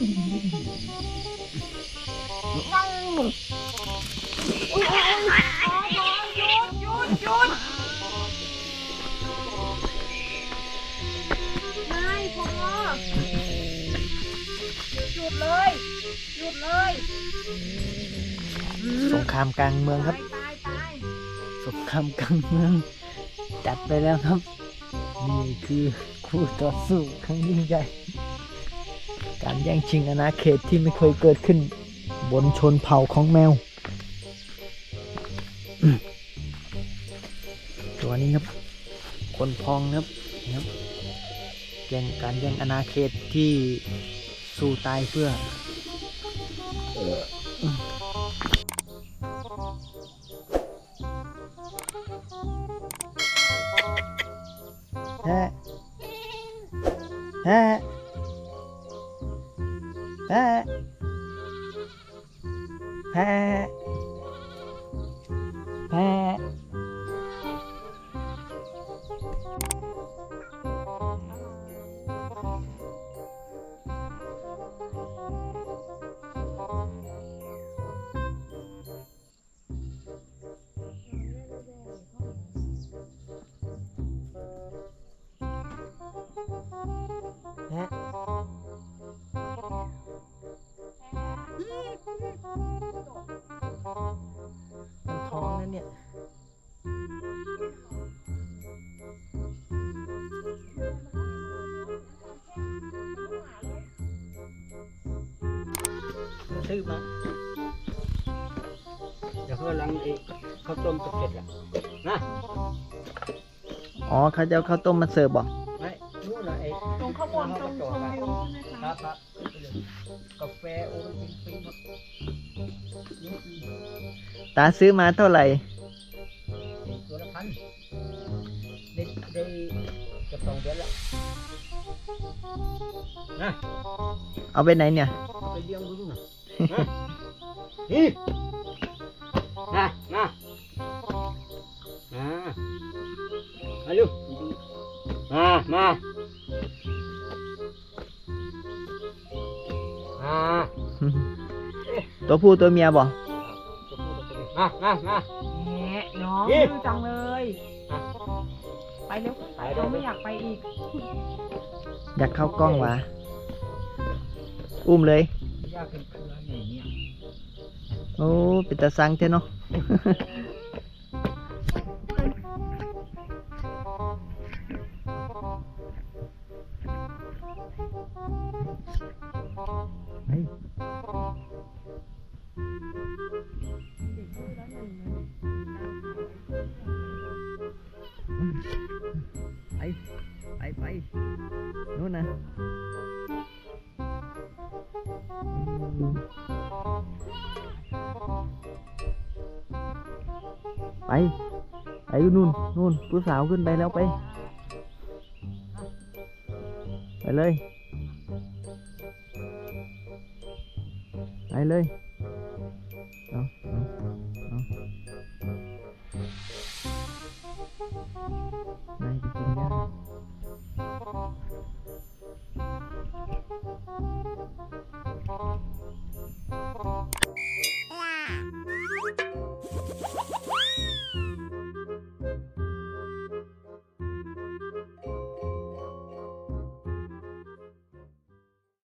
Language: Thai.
อุ้ยอุ้ยอุ้ยพอหยุดเลย หยุดเลยสงครามกลางเมืองครับ ตายตายสงครามกลางเมือง จัดไปแล้วครับ นี่คือคู่ต่อสู้ครั้งยิ่งใหญ่ การแย่งชิงอาณาเขตที่ไม่เคยเกิดขึ้น บนชนเผ่าของแมว ตัวนี้ครับ คนพองครับครับแย่งการแย่งอาณาเขตที่สู้ตายเพื่อแฮะแฮะ แฮะ ซื้อมาเดี๋ยวเขาลังไอ้ข้าวต้มจะเสร็จละนะอ๋อเขาจะเอาข้าวต้มมาเสิร์ฟบอกไม่นู่นน่ะไอ้ตรงข้างบนตรงชมวิวใช่ไหมครัคะบครับกาแฟโอวัลตินปิ้งหมดนี่คือตาซื้อมาเท่าไหร่ ตัวละพันได้ได้จะสองเดือนละนะเอาไปไหนเนี่ยเอาไปเลี้ยงดูหน่อยนะ นี่นะนะนะมาลูกมามามาตัวผู้ตัวเมียบอกมามามาแหมน้องดื้อจังเลยไปเร็วไปเร็วเราไม่อยากไปอีก อยากเข้ากล้องวะอุ้มเลย ยากเป็นเครืออย่างเงี้ยโอ้เป็นตาสังเท่เนาะไป ไป ไปไปนู่นนะ ไปไปนู่นนู่นผู้สาวขึ้นไปแล้วไป ไปเลย ไปเลย